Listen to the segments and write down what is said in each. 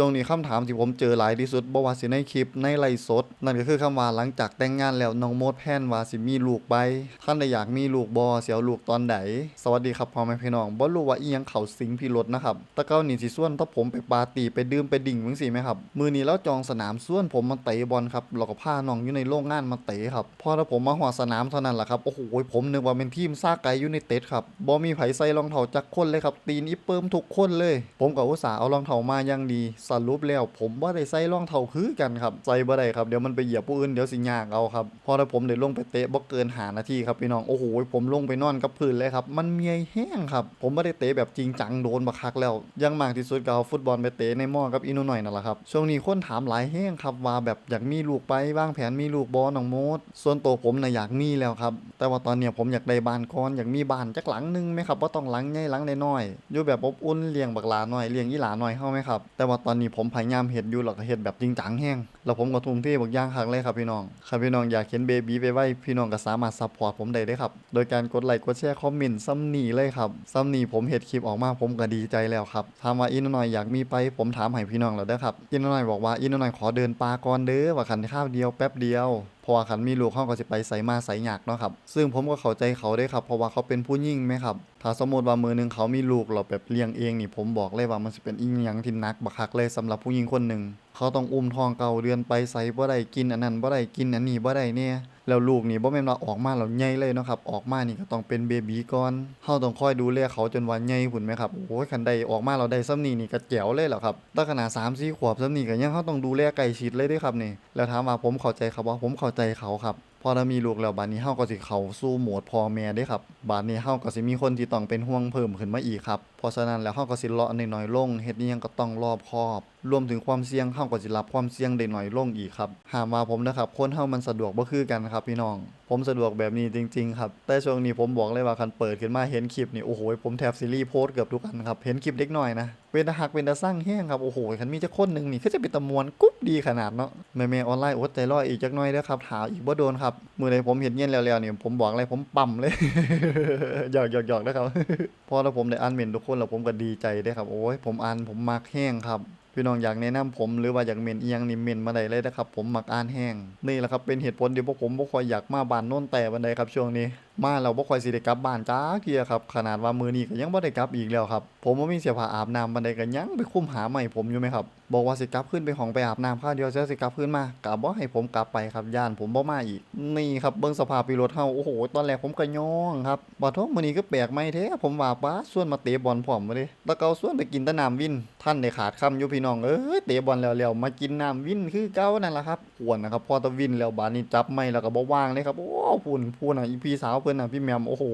ช่วงนี้คำถามที่ผมเจอหลายที่สุดบ่ว่าสิในคลิปในไลฟ์สด นั่นก็คือคำว่าหลังจากแต่งงานแล้วน้องโมดแพนว่าสิมีลูกไปท่านได้อยากมีลูกบ่สิเอาลูกตอนใดสวัสดีครับพ่อแม่พี่น้องบ่รู้ว่าอีหยังเขาสิงพี่รถนะครับต่เก้านี่สิส่วนถ้าผมไปปาร์ตี้ไปดื่มไปดิ่งจังซี่ไหมครับมือนี้แล้วจองสนามส่วนผมมาเตะบอลครับแล้วก็พาน้องอยู่ในโรงงานมาเตะครับพอถ้าผมมาฮอดสนามเท่านั้นล่ะครับโอ้โหผมนึกว่าเป็นทีมซากไกยูไนเต็ดครับบ่มีไผใส่รองเท้าจักคนเลยครับตีนอีเปิมทุกคนเลย ผมก็อุตส่าห์เอารองเท้ามาอย่างดีสรุปแล้วผมบ่าได้ใส่รองเท้าคือกันครับใส่บ่ได้ครับเดี๋ยวมันไปเหยียบผู้อื่นเดี๋ยวสิยากเอาครับพอถ้าผมได้ลงไปเตะบ่เกินหานาทีครับพี่น้องโอ้โหผมลงไปนอนกับพื้นเลยครับมันเมียแห้งครับผมบ่ได้เตะแบบจริงจังโดนบักคักแล้วยังมากที่สุดก็เอาฟุตบอลไปเตะในหม้อกับอีโนหน่อยนั่นแหละครับช่วงนี้คนถามหลายแห้งครับว่าแบบอยากมีลูกไปวางแผนมีลูกบ่น้องโมดส่วนตัวผมน่ะอยากมีแล้วครับแต่ว่าตอนเนี้ยผมอยากได้บ้านก่อนอยากมีบ้านจักหลังนึงไหมครับว่าต้องหลังใหญ่หลังน้อยอยู่แบบอบอุ่นเลี้ยงบักหลาน้อยเลี้ยงอีหลาน้อยเฮาไหมครับแต่ว่าตอนนี้ผมพยายามเฮ็ดอยู่แล้วก็เฮ็ดแบบจริงจังแฮงแล้วผมก็ทุ่มเทบักอย่างคักเลยครับพี่น้องครับพี่น้องอยากเห็นเบบีไปไว้พี่น้องก็สามารถซัพพอร์ตผมได้เด้อครับ โดยการกดไลค์กดแชร์คอมเมนต์ซ้ำหนีเลยครับซ้ำหนีผมเฮ็ดคลิปออกมาผมก็ดีใจแล้วครับถามว่าอีน้อยอยากมีไปผมถามให้พี่น้องแล้วเด้อครับอีน้อยบอกว่าอีน้อยขอเดินปลาก่อนเด้อว่าคันข้าวเดียวแป๊บเดียวพราะว่าคันมีลูกเขาก็สิไปใส่มาใส่หยากเนาะครับ ซึ่งผมก็เข้าใจเขาได้ครับ เพราะว่าเขาเป็นผู้หญิงไหมครับถ้าสมมติว่ามือหนึงเขามีลูกเราแบบเลี้ยงเองนี่ผมบอกเลยว่ามันสิเป็นอีหยังที่นักบักคักเลยสำหรับผู้หญิงคนหนึ่งเขาต้องอุ้มท้องเก่าเดือนไปใส่บ่ได้กินอันนั้นบ่ได้กินอันนี้บ่ได้เนี่ยแล้วลูกนี่บ่แม่นว่าออกมาแล้วใหญ่เลยเนาะครับออกมานี่ก็ต้องเป็นเบบีก่อนเฮาต้องคอยดูแลเขาจนว่าใหญ่พุ่นไหมครับโอ้ยคันใดออกมาเราได้ซ้ำนี้นี่ก็แจ๋วเลยแหรอครับตั้งขนาด3 4ขวบซ้ำนี้ก็ยังเฮาต้องดูแลใกล้ชิดเลยด้อครับนี่แล้วถามว่าผมเข้าใจครับว่าผมเข้าใจเขาครับ พอเรามีลูกแล้วบาดนี้เฮาก็สิเขาสู่โหมดพ่อแม่เด้ครับบาดนี้เฮาก็สิมีคนที่ต้องเป็นห่วงเพิ่มขึ้นมาอีกครับเพราะฉะนั้นแล้วเฮาก็สิเลาะน้อยๆลงเฮ็ดอิหยังก็ต้องรอบคอบรวมถึงความเสี่ยงเฮาก็สิรับความเสี่ยงได้น้อยลงอีกครับหามาผมนะครับคนเฮามันสะดวกบ่คือกันครับพี่น้อง ผมสะดวกแบบนี้จริง ๆ ครับ แต่ช่วงนี้ผมบอกเลยว่าคันเปิดขึ้นมาเห็นคลิปนี่โอ้โหผมแทบซีรีส์โพสเกือบทุกอันครับเห็นคลิปเด็กน้อยนะเป็นตาหักเป็นตาสร้างแห้งครับโอ้โหคันมีจักคนหนึงนี่คือจะเป็นตะมวนกุ๊บดีขนาดเนาะแม่ๆออนไลน์อดใจรออีกจักหน่อยเด้อครับถาอีกบ่โดนครับมื้อไรผมเห็นเงี้ยแล้วๆเนี่ยผมบอกเลยผมปั๊มเลย หยอกหยอกหยอกนะครับ พอแล้วผมได้อ่านเมนทุกคนแล้วผมก็ดีใจได้ครับ โอ้ยผมอ่านผมมักแห้งครับพี่น้องอยากแนะนำผมหรือว่าอยากเมนเอียงนี่เมนมาได้เลยนะครับ ผมมักอ่านแห้งนี่แหละครับเป็นเหตุผลที่พวกผมบ่ค่อยอยากมาบานโน่นแต่บันไดครับช่วงนี้ มาเราบ่ค่อยสิได้กลับบ้านจ้าเกียครับขนาดว่ามือนี้ก็ยังบ่ได้กลับอีกแล้วครับผมบ่มีเสียผ้าอาบน้ำบันไดก็ยังไปคุมหาใหม่ผมอยู่ไหมครับบอกว่าสิกลับขึ้นไปห้องไปอาบน้ำข้าวเดียวจะสิกลับขึ้นมาก็บ่ให้ผมกลับไปครับย่านผมบ่มาอีก นี่ครับเบิ่งสภาพพี่รถเฮาโอ้โหตอนแรกผมก็ย่องครับบ่ท้องมื้อนี้ก็แปลกใหม่แท้ผมว่าป้าส่วนมาเตะบอลพร้อมมาเด้แล้วก็เอาส่วนไปกินต่น้ำวิน ท่านได้ขาดคำอยู่พี่น้องเอ้ยเตะบอลแล้วๆมากินน้ำวินคือเก่านั่นล่ะครับควรนะครับพอตะวินแล้วบาดนี้จับไม่แล้วก็บ่ว่างเลยครับโอ้พุ่นพุ่นน่ะอีพี่สาวพิ่นนะพี่แมมโอ้โห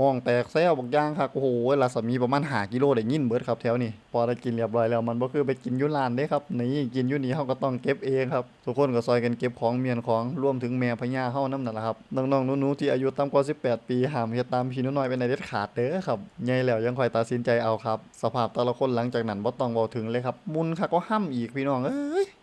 ห้องแตกแซวบักอย่างครับโอ้โหรัศมีประมาณ5กิโลได้ยินเบิดครับแถวนี้พอได้กินเรียบร้อยแล้วมันบ่คือไปกินยุร้านเด้ครับนี่กินยู่นี่เฮาก็ต้องเก็บเองครับทุกคนก็ซอยกันเก็บของเมียนของรวมถึงแม่พญาเฮาน้ำนั่นแหละครับน้องๆหนูๆที่อายุต่ำกว่า 18 ปีห้ามเฮ็ดตามพี่น้อยเป็นในเด็ดขาดเด้อครับใหญ่แล้วยังคอยตัดสินใจเอาครับ สภาพแต่ละคนหลังจากนั้นบ่ต้องเว้าถึงเลยครับมุนคักก็ห้ำอีกพี่น้องเอ้ย